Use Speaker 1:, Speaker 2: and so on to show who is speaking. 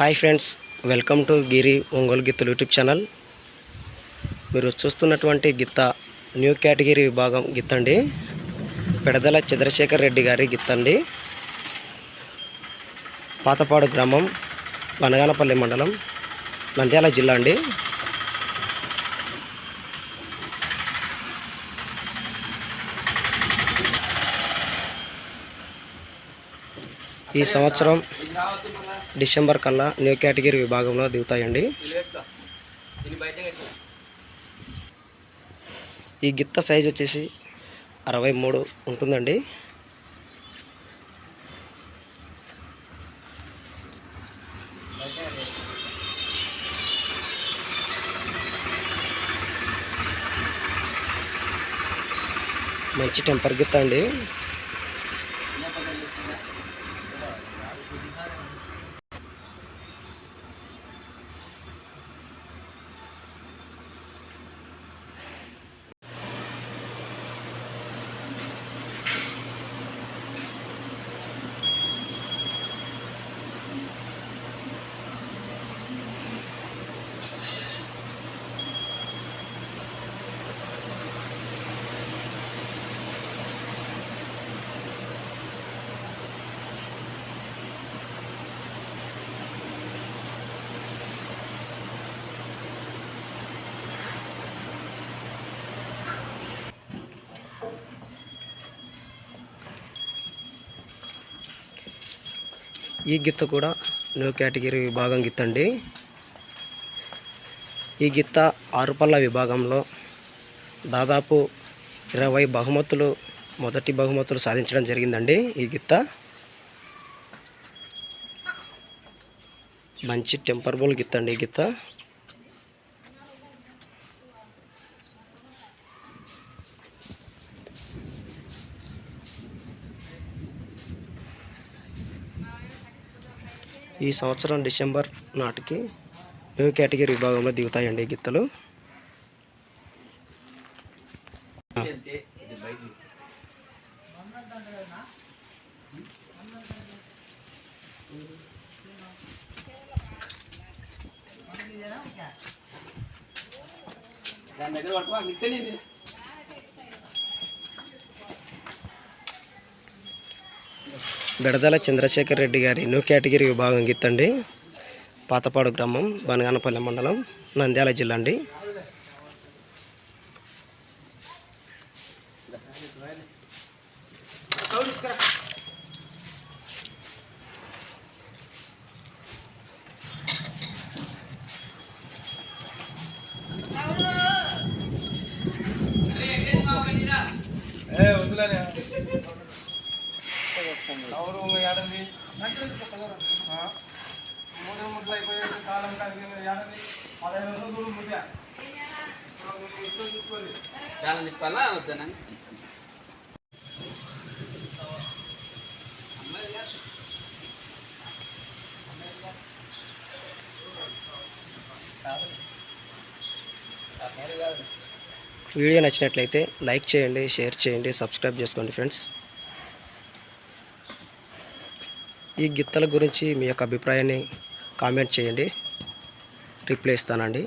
Speaker 1: Hi friends welcome to Giri Ongole గిత్తలు YouTube channel. మీరు చూస్తున్నటువంటి గిత్త న్యూ కేటగిరీ విభాగం గిత్తండి. పెడదల చంద్రశేఖర్ రెడ్డి గారి గిత్తండి. పాతపాడు గ్రామం వనగానపల్లి మండలం నంద్యాల జిల్లా అండి. ఈ సంవత్సరం డిసెంబర్ కల్లా న్యూ కేటగిరీ విభాగంలో దిగుతాయండి. ఈ గిత్త సైజ్ వచ్చేసి అరవై మూడు ఉంటుందండి. మంచి టెంపర్ గిత్త అండి. ఈ గిత్త కూడా న్యూ కేటగిరీ విభాగం గిత్త అండి ఈ గిత్త ఆరుపల్ల విభాగంలో దాదాపు ఇరవై బహుమతులు మొదటి బహుమతులు సాధించడం జరిగిందండి ఈ గిత్త. మంచి టెంపర్బుల్ గిత్త అండి ఈ గిత్త. ఈ సంవత్సరం డిసెంబర్ నాటికి న్యూ కేటగిరీ విభాగంలో దిగుతాయండి గిత్తలు?
Speaker 2: దాని దగ్గర పట్టుకో
Speaker 1: బెడదల చంద్రశేఖర్ రెడ్డి గారి న్యూ కేటగిరీ విభాగం గిత్తండి. పాతపాడు గ్రామం బనగానపల్లి మండలం నంద్యాల జిల్లా అండి.
Speaker 2: ఏ ఎవరు ఏడంది మూడు ముద్దలు అయిపోయేది కాలం కాదు ఏడంది పదహైదు రోజులు ముద్ద
Speaker 3: చాలా నిప్పాలా
Speaker 1: వీడియో నచ్చినట్లయితే లైక్ చేయండి షేర్ చేయండి సబ్స్క్రైబ్ చేసుకోండి ఫ్రెండ్స్. ఈ గిత్తల గురించి మీ యొక్క అభిప్రాయాన్ని కామెంట్ చేయండి. రిప్లై ఇస్తానండి.